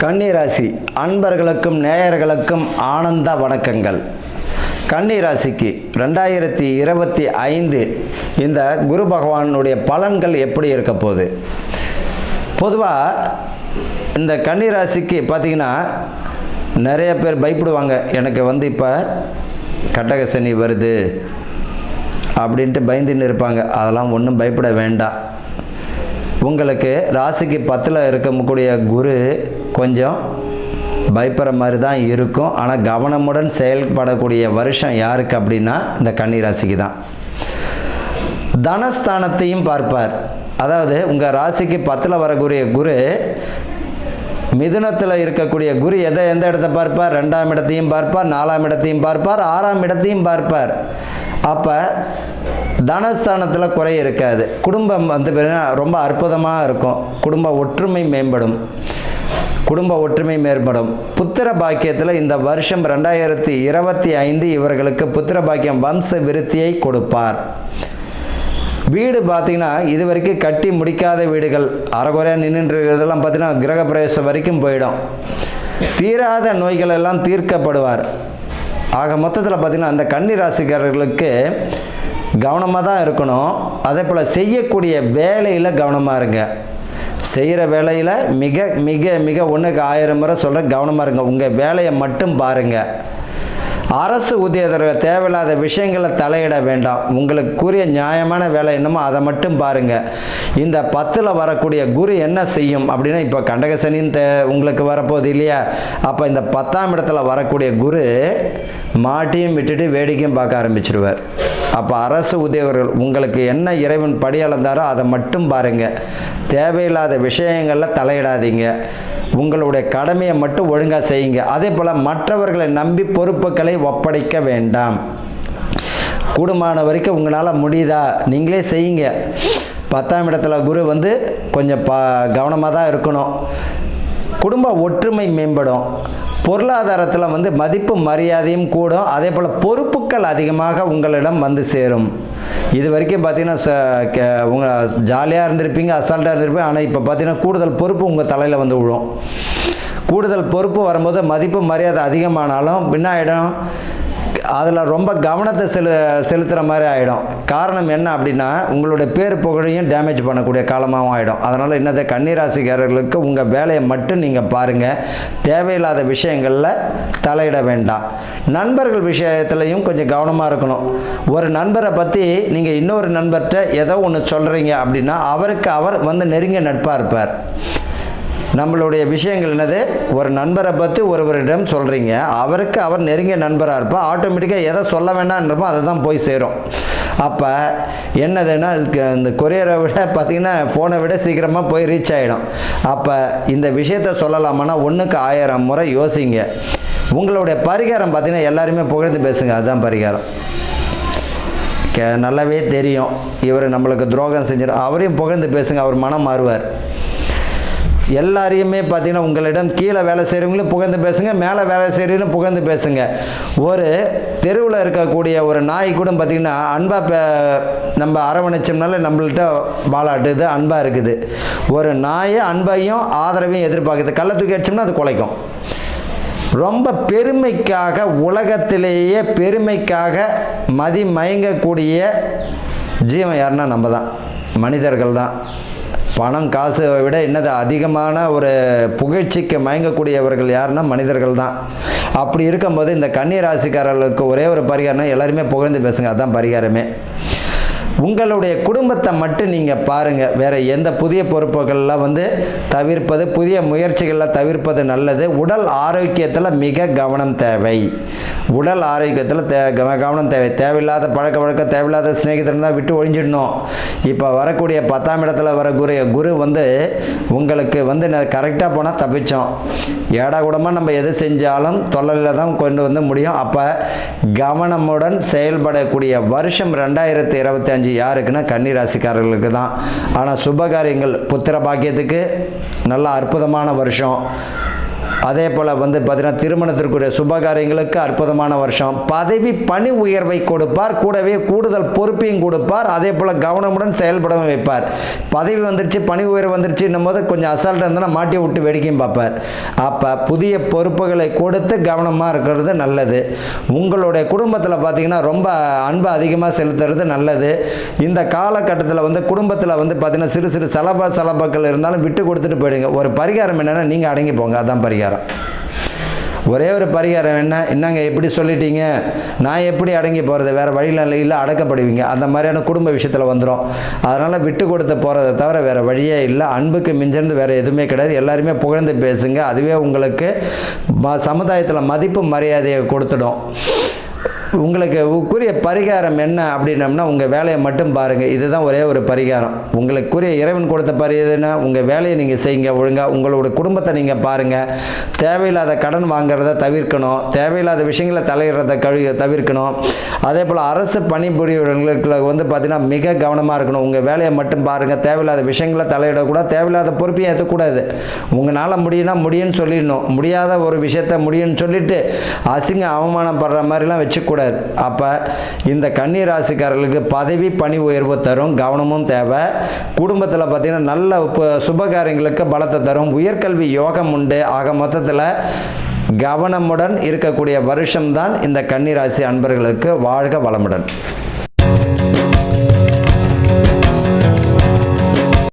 கன்னிராசி அன்பர்களுக்கும் நேயர்களுக்கும் ஆனந்த வணக்கங்கள். கன்னிராசிக்கு ரெண்டாயிரத்தி இருபத்தி ஐந்து இந்த குரு பகவானுடைய பலன்கள் எப்படி இருக்க போகுது? பொதுவாக இந்த கன்னிராசிக்கு பார்த்தீங்கன்னா நிறைய பேர் பயப்படுவாங்க. எனக்கு வந்து இப்போ கட்டக சனி வருது அப்படின்ட்டு பயந்துன்னு இருப்பாங்க. அதெல்லாம் ஒன்றும் பயப்பட வேண்டாம். உங்களுக்கு ராசிக்கு பத்தில் இருக்கக்கூடிய குரு கொஞ்சம் பயப்படுற மாதிரி தான் இருக்கும். ஆனால் கவனமுடன் செயல்படக்கூடிய வருஷம் யாருக்கு அப்படின்னா இந்த கன்னிராசிக்கு தான். தனஸ்தானத்தையும் பார்ப்பார். அதாவது உங்கள் ராசிக்கு பத்தில் வரக்கூடிய குரு மிதுனத்தில் இருக்கக்கூடிய குரு எதை எந்த இடத்த பார்ப்பார்? ரெண்டாம் இடத்தையும் பார்ப்பார் நாலாம் இடத்தையும் பார்ப்பார் ஆறாம் இடத்தையும் பார்ப்பார். அப்போ தனஸ்தானத்தில் குறை இருக்காது. குடும்பம் வந்து ரொம்ப அற்புதமாக இருக்கும். குடும்ப ஒற்றுமை மேம்படும். குடும்ப ஒற்றுமை மேம்படும். புத்திர பாக்கியத்தில் இந்த வருஷம் ரெண்டாயிரத்தி இருபத்தி ஐந்து இவர்களுக்கு புத்திர பாக்கியம் வம்ச விருத்தியை கொடுப்பார். வீடு பார்த்தீங்கன்னா இது வரைக்கும் கட்டி முடிக்காத வீடுகள். அறகுறையாக நின்றுன்றதெல்லாம் பார்த்தீங்கன்னா கிரகப்பிரவேசம் வரைக்கும் போயிடும். தீராத நோய்கள் எல்லாம் தீர்க்கப்படுவார். ஆக மொத்தத்தில் பார்த்தீங்கன்னா அந்த கன்னி ராசிக்காரர்களுக்கு கவனமாக தான் இருக்கணும். அதே போல் செய்யக்கூடிய வேலையில் கவனமாக இருங்க. செய்கிற வேலையில் மிக மிக மிக ஒன்றுக்கு ஆயிரம் முறை சொல்கிறேன் கவனமாக இருங்க. உங்கள் வேலையை மட்டும் பாருங்கள் அரசு ஊதியத்தில் தேவையில்லாத விஷயங்களை தலையிட வேண்டாம். உங்களுக்கு கூறிய நியாயமான வேலை என்னமோ அதை மட்டும் பாருங்கள் இந்த பத்தில் வரக்கூடிய குரு என்ன செய்யும் அப்படின்னா இப்போ கண்டகசனின்னு தே உங்களுக்கு வரப்போகுது இல்லையா? அப்போ இந்த பத்தாம் இடத்துல வரக்கூடிய குரு மாட்டியும் விட்டுட்டு வேடிக்கையும் பார்க்க ஆரம்பிச்சிருவார். அப்போ அரசு உதவியவர்கள் உங்களுக்கு என்ன இறைவன் படி அளந்தாரோ அதை மட்டும் பாருங்கள் தேவையில்லாத விஷயங்களில் தலையிடாதீங்க. உங்களுடைய கடமையை மட்டும் ஒழுங்காக செய்யுங்க. அதே போல் மற்றவர்களை நம்பி பொறுப்புகளை ஒப்படைக்க வேண்டாம். கூடுமான வரைக்கும் உங்களால் முடியுதா? நீங்களே செய்யுங்க. பத்தாம் இடத்துல குரு வந்து கொஞ்சம் ப கவனமாக தான் இருக்கணும். குடும்ப ஒற்றுமை மேம்படும். பொருளாதாரத்தில் வந்து மதிப்பு மரியாதையும் கூடும். அதே போல் பொறுப்புகள் அதிகமாக உங்களிடம் வந்து சேரும். இது வரைக்கும் பார்த்தீங்கன்னா ச- கே- உங்க ஜாலியாக இருந்திருப்பீங்க அசால்ட்டாக இருந்திருப்பீங்க. ஆனால் இப்போ பார்த்தீங்கன்னா கூடுதல் பொறுப்பு உங்கள் தலையில் வந்து விழும் கூடுதல் பொறுப்பு வரும்போது மதிப்பு மரியாதை அதிகமானாலும் பின்னாயிடும் அதில் ரொம்ப கவனத்தை செலு செலுத்துகிற மாதிரி ஆகிடும் காரணம் என்ன அப்படின்னா உங்களுடைய பேர் புகழையும் டேமேஜ் பண்ணக்கூடிய காலமாகவும் ஆகிடும் அதனால் என்னது கன்னிராசிக்காரர்களுக்கு உங்கள் வேலையை மட்டும் நீங்கள் பாருங்கள் தேவையில்லாத விஷயங்களில் தலையிட வேண்டாம். நண்பர்கள் விஷயத்துலையும் கொஞ்சம் கவனமாக இருக்கணும். ஒரு நண்பரை பற்றி நீங்கள் இன்னொரு நண்பர்கிட்ட ஏதோ ஒன்று சொல்கிறீங்க அப்படின்னா அவருக்கு அவர் வந்து நெருங்கிய நட்பாக இருப்பார். நம்மளுடைய விஷயங்கள் என்னது? ஒரு நண்பரை பற்றி ஒருவரிடம் சொல்கிறீங்க அவருக்கு அவர் நெருங்கிய நண்பராக இருப்பார் ஆட்டோமேட்டிக்காக எதை சொல்ல வேண்டாம்ன்றப்போ அதை தான் போய் சேரும். அப்போ என்னதுன்னா இந்த கொரியரை விட பார்த்திங்கன்னா ஃபோனை விட சீக்கிரமாக போய் ரீச் ஆகிடும் அப்போ இந்த விஷயத்த சொல்லலாமான்னா ஒன்றுக்கு ஆயிரம் முறை யோசிங்க. உங்களுடைய பரிகாரம் பார்த்தீங்கன்னா எல்லாருமே புகழ்ந்து பேசுங்க. அதுதான் பரிகாரம். நல்லாவே தெரியும். இவர் நம்மளுக்கு துரோகம் செஞ்சிடும் அவரையும் புகழ்ந்து பேசுங்க. அவர் மனம் மாறுவார். எல்லாரையுமே பார்த்தீங்கன்னா உங்களிடம் கீழே வேலை செய்கிறவங்களும் புகழ்ந்து பேசுங்க மேலே வேலை செய்கிறவங்களும் புகழ்ந்து பேசுங்க. ஒரு தெருவில் இருக்கக்கூடிய ஒரு நாய் கூட பார்த்தீங்கன்னா அன்பாக நம்ம அரவணைச்சோம்னால நம்மள்கிட்ட பாலாட்டுது அன்பாக இருக்குது. ஒரு நாயை அன்பையும் ஆதரவையும் எதிர்பார்க்குது. கள்ள தூக்கி அடிச்சோம்னா அது குலைக்கும். ரொம்ப பெருமைக்காக உலகத்திலேயே பெருமைக்காக மதி மயங்கக்கூடிய ஜீவன் யாருன்னா நம்ம தான் மனிதர்கள் தான் பணம் காசை விட என்னது அதிகமான ஒரு புகழ்ச்சிக்கு மயங்கக்கூடியவர்கள் யாருன்னா மனிதர்கள் தான் அப்படி இருக்கும்போது இந்த கன்னி ராசிக்காரர்களுக்கு ஒரே ஒரு பரிகாரம்னா எல்லாருமே புகழ்ந்து பேசுங்க. அதுதான் பரிகாரமே. உங்களுடைய குடும்பத்தை மட்டும் நீங்கள் பாருங்கள் வேறு எந்த புதிய பொறுப்புகள்லாம் வந்து தவிர்ப்பது புதிய முயற்சிகளில் தவிர்ப்பது நல்லது. உடல் ஆரோக்கியத்தில் மிக கவனம் தேவை. உடல் ஆரோக்கியத்தில் தே கவனம் தேவை. தேவையில்லாத பழக்க வழக்கம் தேவையில்லாத சிநேகிதம் தான் விட்டு ஒழிஞ்சிடணும். இப்போ வரக்கூடிய பத்தாம் இடத்துல வர குரு குரு வந்து உங்களுக்கு வந்து கரெக்டாக போனால் தப்பிச்சோம். ஏடா கூடமாக நம்ம எது செஞ்சாலும் தொழிலில் தான் கொண்டு வந்து முடியும். அப்போ கவனமுடன் செயல்படக்கூடிய வருஷம் ரெண்டாயிரத்தி இருபத்தஞ்சு அஞ்சு யாருக்குன்னா கன்னி ராசிக்காரர்களுக்கு தான். ஆனால் சுபகாரியங்கள் புத்திர பாக்கியத்துக்கு நல்ல அற்புதமான வருஷம். அதே போல் வந்து பார்த்தீங்கன்னா திருமணத்திற்குரிய சுபகாரியங்களுக்கு அற்புதமான வருஷம். பதவி பணி உயர்வை கொடுப்பார். கூடவே கூடுதல் பொறுப்பையும் கொடுப்பார். அதே போல் கவனமுடன் செயல்படவும் வைப்பார். பதவி வந்துருச்சு பணி உயர்வு வந்துருச்சுன்னும் போது கொஞ்சம் அசால்ட்டாக இருந்தனா மாட்டி விட்டு வேடிக்கையும் பார்ப்பார். அப்போ புதிய பொறுப்புகளை கொடுத்து கவனமாக இருக்கிறது நல்லது. உங்களுடைய குடும்பத்தில் பார்த்தீங்கன்னா ரொம்ப அன்பு அதிகமாக செலுத்துறது நல்லது. இந்த காலகட்டத்தில் வந்து குடும்பத்தில் வந்து பார்த்தீங்கன்னா சிறு சிறு சலப சலபக்கள் இருந்தாலும் விட்டு கொடுத்துட்டு போயிடுங்க. ஒரு பரிகாரம் என்னென்னா நீங்கள் அடங்கி போங்க. அதான் பரிகாரம். ஒரே ஒரு பரிகாரம் என்ன? என்னங்க எப்படி சொல்லிட்டீங்க? நான் எப்படி அடங்கி போகிறது வேறு வழியில் இல்லை அடக்கப்படுவீங்க. அந்த மாதிரியான குடும்ப விஷயத்தில் வந்துடும் அதனால் விட்டு கொடுத்து போகிறத தவிர வேறு வழியே இல்லை. அன்புக்கு மிஞ்சிருந்து வேறு எதுவுமே கிடையாது. எல்லாருமே புகழ்ந்து பேசுங்க. அதுவே உங்களுக்கு ம சமுதாயத்தில் மதிப்பு மரியாதையை கொடுத்துடும். உங்களுக்கு உங்களுக்குரிய பரிகாரம் என்ன அப்படின்னம்னா உங்கள் வேலையை மட்டும் பாருங்கள் இதுதான் ஒரே ஒரு பரிகாரம். உங்களுக்குரிய இறைவன் கொடுத்த பரிதுன்னா உங்கள் வேலையை நீங்கள் செய்யுங்க ஒழுங்காக உங்களோட குடும்பத்தை நீங்கள் பாருங்கள் தேவையில்லாத கடன் வாங்குறத தவிர்க்கணும். தேவையில்லாத விஷயங்களை தலையிடுறத கழு தவிர்க்கணும். அதே போல் அரசு பணிபுரியவர்களுக்கு வந்து பார்த்திங்கன்னா மிக கவனமாக இருக்கணும். உங்கள் வேலையை மட்டும் பாருங்கள் தேவையில்லாத விஷயங்களை தலையிடக்கூடாது. தேவையில்லாத பொறுப்பையும் ஏற்றக்கூடாது. உங்களால் முடியும்னா முடியும்னு சொல்லிடணும். முடியாத ஒரு விஷயத்த முடியும்னு சொல்லிட்டு அசிங்க அவமானப்படுற மாதிரிலாம் வச்சுக்கூடாது. அப்போ இந்த கன்னி ராசிக்காரர்களுக்கு பதவி பணி உயர்வு தரும் கவனமும் தேவை. குடும்பத்தில் பார்த்தீங்கன்னா நல்ல சுபகாரியங்களுக்கு பலத்தை தரும். உயர்கல்வி யோகம் உண்டு. ஆக மொத்தத்தில் கவனமுடன் இருக்கக்கூடிய வருஷம்தான் இந்த கன்னி ராசி அன்பர்களுக்கு வாழ்க வளமுடன்.